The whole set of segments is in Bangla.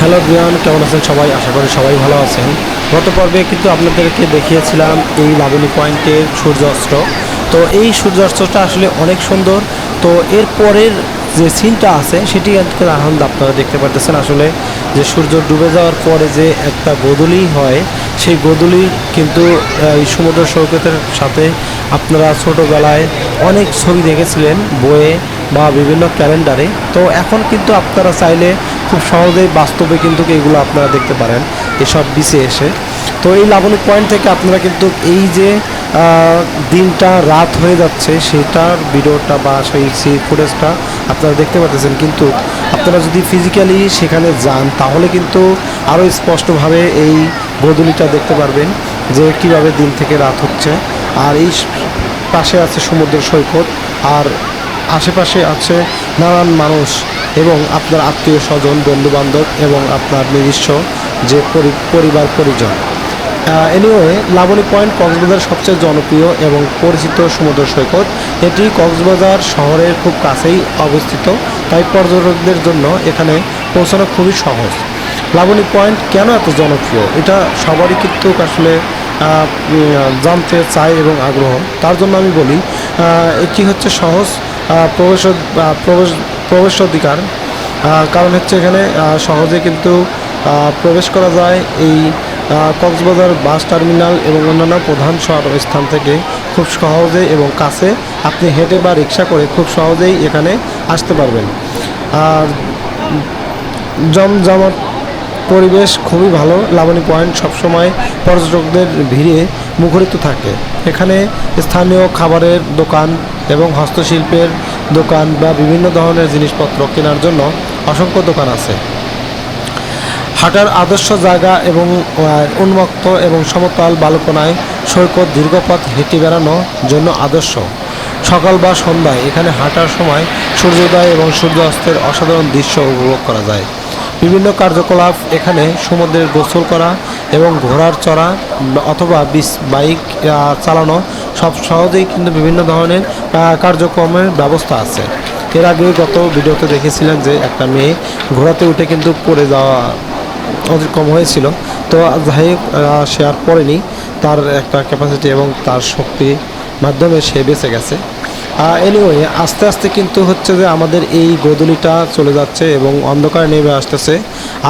হ্যালো বিয়ান কেমন আছেন সবাই? আশা করি সবাই ভালো আছেন। গত পর্বে কিন্তু আপনাদেরকে দেখিয়েছিলাম এই লাবণী পয়েন্টের সূর্যাস্ত। তো এই সূর্যাস্তটা আসলে অনেক সুন্দর। তো এর পরের যে সিনটা আছে, সেটি আনন্দ আপনারা দেখতে পারতেছেন। আসলে যে সূর্য ডুবে যাওয়ার পরে যে একটা বদলি হয় সেই গোদলির কিন্তু এই সমুদ্র সৈকতের সাথে আপনারা ছোটোবেলায় অনেক ছবি দেখেছিলেন, বইয়ে বা বিভিন্ন ক্যালেন্ডারে। তো এখন কিন্তু আপনারা চাইলে খুব সহজেই বাস্তবে কিন্তু এগুলো আপনারা দেখতে পারেন, এসব বিচে এসে। তো এই লাবণী পয়েন্ট থেকে আপনারা কিন্তু এই যে দিনটা, রাত হয়ে যাচ্ছে, সেটার ভিডিওটা বা সেই সেই ফুটেজটা আপনারা দেখতে পাচ্ছেন কিন্তু আপনারা যদি ফিজিক্যালি সেখানে যান, তাহলে কিন্তু আরও স্পষ্টভাবে এই বদলিটা দেখতে পারবেন যে কীভাবে দিন থেকে রাত হচ্ছে। আর এই পাশে আছে সমুদ্র সৈকত, আর আশেপাশে আছে নানান মানুষ এবং আপনার আত্মীয় স্বজন, বন্ধুবান্ধব এবং আপনার নিজস্ব যে পরি- পরিবার, পরিজন। এনিওয়ে লাবণী পয়েন্ট কক্সবাজার সবচেয়ে জনপ্রিয় এবং পরিচিত সমুদ্র সৈকত। এটি কক্সবাজার শহরের খুব কাছেই অবস্থিত, তাই পর্যটকদের জন্য এখানে পৌঁছানো খুবই সহজ। লাবণী পয়েন্ট কেন এত জনপ্রিয়? এটা সবারই কিন্তু আসলে জানতে চায় এবং আগ্রহ। তার জন্য আমি বলি এটি হচ্ছে সহজ প্রবেশ প্রবেশ প্রবেশ অধিকার। কারণ হচ্ছে এখানে সহজে কিন্তু প্রবেশ করা যায় এই কক্সবাজার বাস টার্মিনাল এবং অন্যান্য প্রধান স্থান থেকে খুব সহজে এবং কাছে আপনি হেঁটে বা রিক্সা করে খুব সহজেই এখানে আসতে পারবেন। আর জমজমাট পরিবেশ খুবই ভালো, লাবণী পয়েন্ট সবসময় পর্যটকদের ভিড়ে মুখরিত থাকে। এখানে স্থানীয় খাবারের দোকান এবং হস্তশিল্পের দোকান বা বিভিন্ন ধরনের জিনিসপত্র কেনার জন্য অসংখ্য দোকান আছে। হাঁটার আদর্শ জায়গা এবং উন্মুক্ত এবং সমতল বালকোনায় সৈকত দীর্ঘপথ হেঁটে বেড়ানোর জন্য আদর্শ। সকাল বা সন্ধ্যায় এখানে হাঁটার সময় সূর্যোদয় এবং সূর্যাস্তের অসাধারণ দৃশ্য উপভোগ করা যায়। বিভিন্ন কার্যকলাপ এখানে সমুদ্রের গোসল করা এবং ঘোড়ার চড়া অথবা বাইক চালানো সব সহজেই কিন্তু বিভিন্ন ধরনের কার্যক্রমের ব্যবস্থা আছে। এর আগে গত ভিডিওতে দেখেছিলেন যে একটা মেয়ে ঘোড়াতে উঠে কিন্তু পড়ে যাওয়া অতিক্রম হয়েছিল। তো যাই সে আর পড়েনি। তার একটা ক্যাপাসিটি এবং তার শক্তি মাধ্যমে সে বেঁচে গেছে। এনিওয়ে আস্তে আস্তে কিন্তু হচ্ছে যে আমাদের এই গোদলিটা চলে যাচ্ছে এবং অন্ধকার নেমে আসতেছে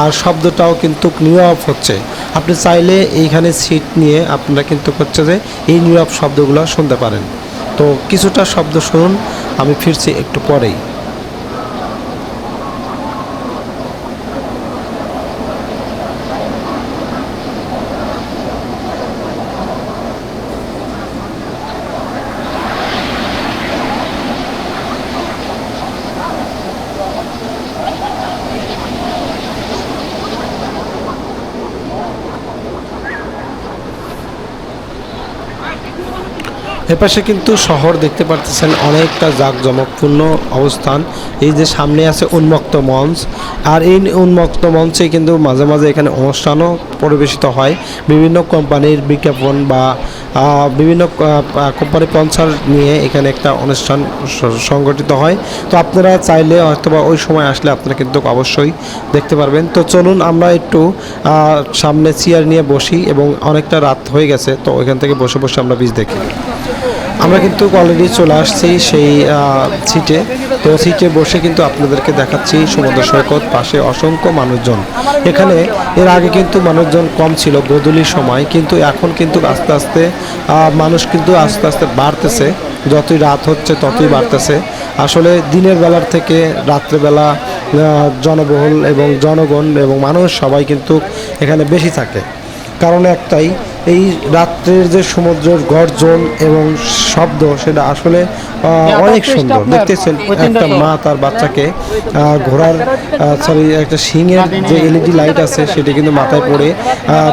আর শব্দটাও কিন্তু নিউ অফ হচ্ছে। আপনি চাইলে এইখানে সিট নিয়ে আপনারা কিন্তু হচ্ছে যে এই নিউ নীরব শব্দগুলো শুনতে পারেন। তো কিছুটা শব্দ শুনুন, আমি ফিরছি একটু পরেই। এপাশে কিন্তু শহর দেখতে পারতেছেন অনেকটা জাঁকজমকপূর্ণ অবস্থান। এই যে সামনে আছে উন্মুক্ত মঞ্চ, আর এই উন্মুক্ত মঞ্চে কিন্তু মাঝে মাঝে এখানে অনুষ্ঠানও পরিবেশিত হয়। বিভিন্ন কোম্পানির বিজ্ঞাপন বা বিভিন্ন কোম্পানি স্পন্সর নিয়ে এখানে একটা অনুষ্ঠান সংগঠিত হয়। তো আপনারা চাইলে অথবা ওই সময় আসলে আপনারা কিন্তু অবশ্যই দেখতে পারবেন। তো চলুন আমরা একটু সামনে চেয়ার নিয়ে বসি এবং অনেকটা রাত হয়ে গেছে, তো ওইখান থেকে বসে বসে আমরা বীজ দেখি। আমরা কিন্তু অলরেডি চলে আসছি সেই সিটে তো সিটে বসে কিন্তু আপনাদেরকে দেখাচ্ছি সমুদ্র সৈকত, পাশে অসংখ্য মানুষজন। এখানে এর আগে কিন্তু মানুষজন কম ছিল গোধূলির সময়, কিন্তু এখন কিন্তু আস্তে আস্তে মানুষ কিন্তু আস্তে আস্তে বাড়তেছে। যতই রাত হচ্ছে ততই বাড়তেছে। আসলে দিনের বেলার থেকে রাত্রেবেলা জনবহুল এবং জনগণ এবং মানুষ সবাই কিন্তু এখানে বেশি থাকে। কারণ একটাই এই রাত্রের যে সমুদ্রের গর্জন এবং শব্দ সেটা আসলে অনেক সুন্দর। দেখতেছেন একটা মা তার বাচ্চাকে ঘোড়ার সরি একটা শিংয়ের যে এলইডি লাইট আছে সেটি কিন্তু মাথায় পড়ে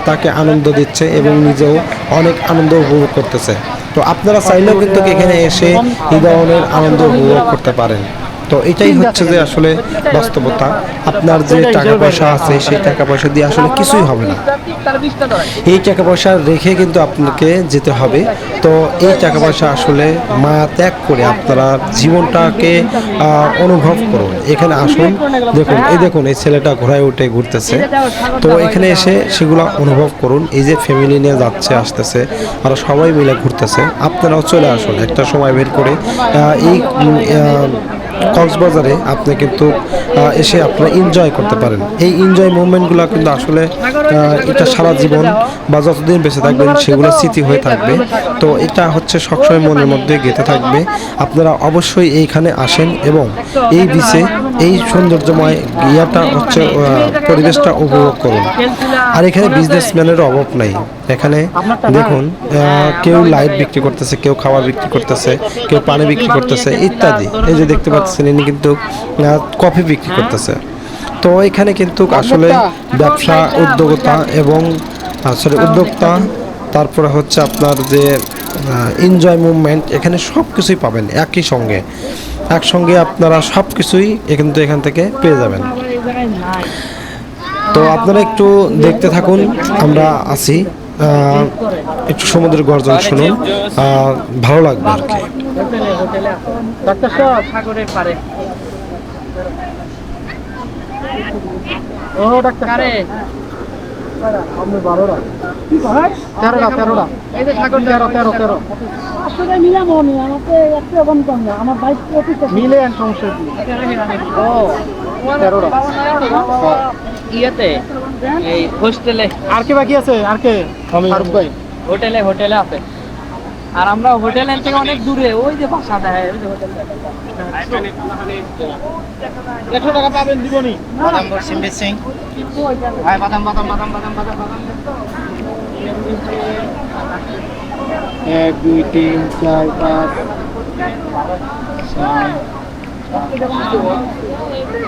তাকে আনন্দ দিচ্ছে এবং নিজেও অনেক আনন্দ উপভোগ করতেছে। তো আপনারা চাইলেও কিন্তু এখানে এসে এই ধরনের আনন্দ উপভোগ করতে পারেন। তো এটাই হচ্ছে যে আসলে বাস্তবতা। আপনার যে টাকা পয়সা আছে সেই টাকা পয়সা দিয়ে আসলে কিছুই হবে না। এই টাকা পয়সা রেখে কিন্তু আপনাকে যেতে হবে। তো এই টাকা পয়সা আসলে মা ত্যাগ করে আপনারা জীবনটাকে অনুভব করুন। এখানে আসুন দেখুন এই দেখুন এই ছেলেটা ঘোড়ায় উঠে ঘুরতেছে। তো এখানে এসে সেগুলো অনুভব করুন। এই যে ফ্যামিলি নিয়ে যাচ্ছে আসতেছে আর সবাই মিলে ঘুরতেছে। আপনারাও চলে আসুন। একটা সময় বের করে এই কক্সবাজারে আপনি কিন্তু এসে আপনারা এনজয় করতে পারেন। এই এনজয় মুভমেন্টগুলো কিন্তু আসলে এটা সারা জীবন বা যতদিন বেঁচে থাকবেন সেগুলো স্মৃতি হয়ে থাকবে। তো এটা হচ্ছে সবসময় মনের মধ্যে গেঁথে থাকবে। আপনারা অবশ্যই এইখানে আসেন এবং এই বিচে এই সৌন্দর্যময় ইয়াটা হচ্ছে পরিবেশটা উপভোগ করুন। আর এখানে বিজনেসম্যানের অভাব নাই। এখানে দেখুন কেউ লাইট বিক্রি করতেছে, কেউ খাবার বিক্রি করতেছে, কেউ পানি বিক্রি করতেছে, ইত্যাদি। এই যে দেখতে পাচ্ছেন ইনি কিন্তু কফি বিক্রি করতেছে। তো এখানে কিন্তু আসলে ব্যবসা উদ্যোগতা এবং আসলে উদ্যোক্তা তারপরে হচ্ছে আপনার যে এনজয় মুভমেন্ট এখানে সব কিছুই পাবেন একই সঙ্গে। একসঙ্গে আপনারা সব কিছুই কিন্তু এখান থেকে পেয়ে যাবেন। তো আপনারা একটু দেখতে থাকুন আমরা আছি। একটু সমুদ্রের গর্জন শুনুন। ভালো লাগবে আর কি। সাগরের পারে ও ডাক্তার মিলে সমস্যা কি? তেরোটা। ইয়েতে এই হোস্টেলে। আর কে বাকি আছে? আর কে? ফারুক ভাই। হোটেলে হোটেলে আছে। আর আমরা হোটেল থেকে অনেক দূরে ওই যে বাসা দেয় ওই যে হোটেল একশো টাকা পাবেন দিবনি বাদাম সিং। ভাই বাদাম বাদাম বাদাম বাদাম বাদাম বাদাম। এক দুই তিন চার পাঁচ ছয় হ্যাঁ এই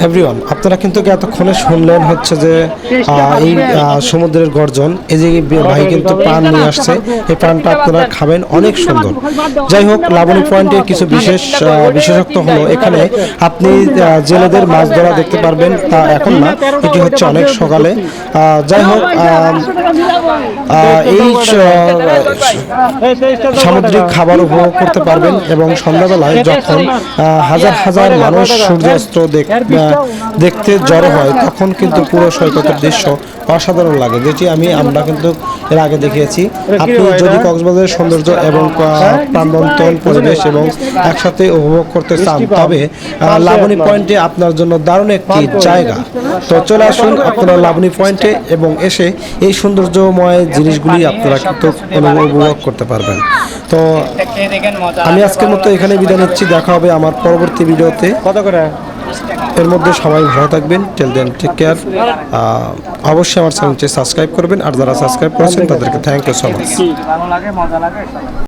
এভরিওয়ান আপনারা কিন্তু এতক্ষণে শুনলেন হচ্ছে যে এই সমুদ্রের গর্জন এই যে ভাই কিন্তু পান নিয়ে আসছে এই পানটা আপনারা খাবেন অনেক সুন্দর। যাই হোক লাবণী পয়েন্টের কিছু বিশেষ বিশেষত্ব হলো এখানে আপনি জেলেদের মাছ ধরা দেখতে পারবেন তা এখন না এটি হচ্ছে অনেক সকালে। যাই হোক এই সামুদ্রিক খাবার উপভোগ করতে পারবেন এবং সন্ধ্যাবেলায় যখন হাজার হাজার মানুষ সূর্যাস্ত দেখ- দেখতে জড়ো হয় তখন কিন্তু পুরো সৈকতের দৃশ্য অসাধারণ লাগে। যেটি আমি আমরা কিন্তু এর আগে দেখিয়েছি। আপনি যদি কক্সবাজারের সৌন্দর্য এবং প্রাণবন্তন পরিবেশ এবং একসাথে উপভোগ করতে চান তবে লাবণী পয়েন্টে আপনার জন্য দারুণ একটি জায়গা। তো চলে আসুন আপনারা লাবণী পয়েন্টে এবং এসে এই সৌন্দর্যময় জিনিসগুলি আপনারা কিন্তু উপভোগ করতে পারবেন। তো আমি আজকের মতো এখানে বিদায় নিচ্ছি। দেখা হবে আমার পরবর্তী ভিডিওতে। কত করে? এর মধ্যে সবাই ভালো থাকবেন টেল দেন টেক কেয়ার অবশ্যই আমার চ্যানেলটি সাবস্ক্রাইব করবেন, আর যারা সাবস্ক্রাইব করেছেন তাদেরকে থ্যাংক ইউ সো মাচ